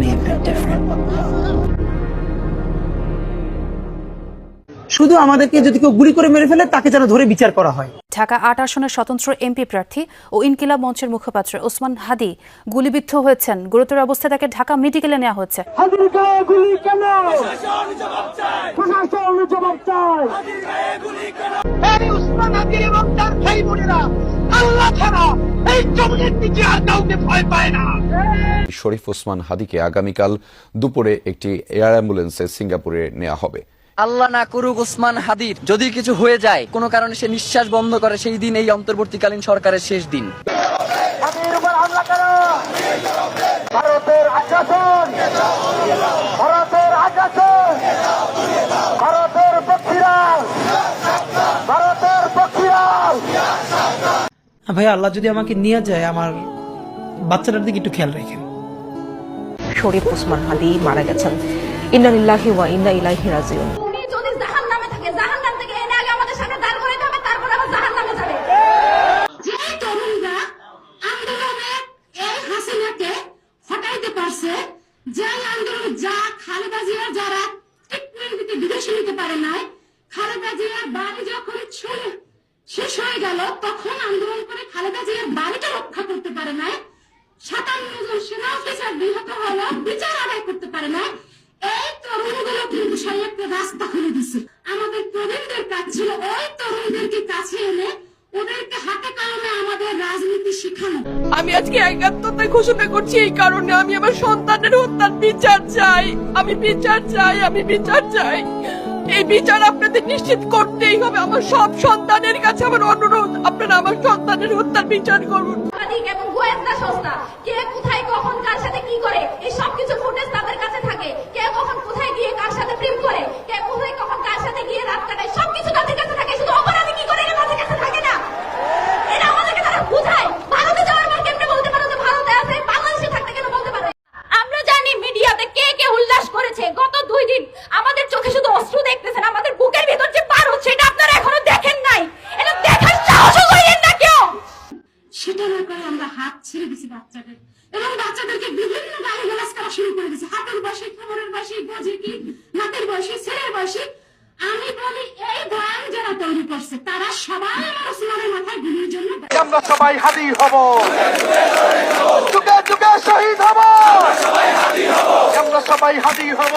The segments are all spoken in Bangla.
may have been different. শুধু আমাদেরকে যদি কেউ গুলি করে মেরে ফেলে তাকে যেন ধরে বিচার করা হয়। ঢাকা আট আসনের স্বতন্ত্র এমপি প্রার্থী ও ইনকিলাব মঞ্চের মুখপাত্র ওসমান হাদি গুলিবিদ্ধ হয়েছেন। গুরুতর অবস্থায় তাকে ঢাকা মেডিকেলে নেওয়া বোনেরা আল্লাহ ছাড়া শরীফ ওসমান হাদিকে আগামীকাল দুপুরে একটি এয়ার অ্যাম্বুলেন্সে সিঙ্গাপুরে নেওয়া হবে। আল্লাহ না করুক ওসমান হাদির যদি কিছু হয়ে যায় কোনো কারণে সে নিঃশ্বাস বন্ধ করে সেই দিন এই অন্তর্বর্তীকালীন সরকারের শেষ দিন। ভাই আল্লাহ যদি আমাকে নিয়ে যায় আমার বাচ্চাটার দিকে একটু খেয়াল রাখেন। শরীফ ওসমান হাদি মারা গেছেন। ইন্নালিল্লাহি ওয়া ইন্না ইলাইহি রাজিউন। উনি যদি জাহান থাকে জাহান থেকে এনে আগে আমাদের সামনে দাঁড় করে দেবে তারপর আবার জাহান যাবে। যে তরুণরা আন্দোলনে এই হাসিনাকে হটাইতে পারছে যে আন্দোলন যা খালেদা জিয়া যারা ট্রিটমেন্ট দিতে বিদেশে নিতে পারে নাই খালেদা জিয়ার বাড়ি যখন শেষ হয়ে গেল, তখন আন্দোলন করে খালেদা জিয়ার বাড়িটা রক্ষা করতে পারে নাই সাতান্ন জন সেনা অফিসার নিহত হলো, বিচার আদায় করতে পারে না। এই তরুণগুলো কিন্তু একটা রাস্তা খুলে দিচ্ছে আমাদের প্রবীণদের কাজ ছিল, ওই তরুণদেরকে কাছে এনে ওদেরকে হাতে কলমে আমাদের রাজনীতি শেখানো। আমি আজকে একাত্মতা ঘোষণা করছি এই কারণে আমি আমার সন্তানের হত্যার বিচার চাই। আমি বিচার চাই, আমি বিচার চাই। এই বিচার আপনাদের নিশ্চিত করতেই হবে। আমার সব সন্তানের কাছে আমার অনুরোধ, আপনারা আমার সন্তানের হত্যার বিচার করুন। এবং গোয়েন্দা সংস্থা, কে কোথায়, কখন, কার সাথে কি করে, এই সবকিছু ফুটেজ তাদের কাছে থাকে কে কখন কোথায় গিয়ে কার সাথে প্রেম করে কে কোথায় কখন কার সাথে গিয়ে রাত কাটায় সবকিছু তাদের কাছে থাকে শুধু অপরাধী কি করে এটা তাদের কাছে থাকে না এটা আমাদেরকে তারা বুঝায় ভারতে যাওয়ার পর কেমনে বলতে পারো যে ভারতে আছে বাংলাদেশে থাকতে কেন বলতে পারো আমরা জানি মিডিয়াতে কে কে উল্লাস করেছে গত দুই দিন আমাদের চোখে শুধু অশ্রু দেখতেছেন আমাদের বুকের ভিতর যে পার হচ্ছে এটা আপনারা এখনও দেখেন নাই এটা দেখার সাহসও করেন না কেউ সেটা না করে আমরা হাত ছেড়ে দিছি বাচ্চাদের এবং বাচ্চাদেরকে বিভিন্ন গালি গালাজ করা শুরু করে দিছি হাতের বসে, কোমরের বোঝে কি? নাকের বসে, ছেলের বসে। আমি বলি, এই বয়ান যারা তৈরি করছে, তারা সবাই আমার ওসমানের মাথায় গুলির জন্য আমরা সবাই হাদি হব। যুগে যুগে শহীদ হব। আমরা সবাই হাদি হব।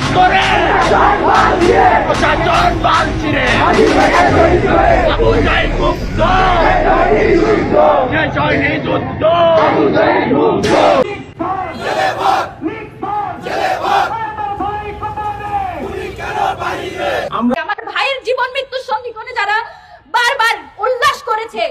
শহীদ করে। আমার ভাইয়ের জীবন মৃত্যুর সঙ্গী করে যারা বারবার উল্লাস করেছে।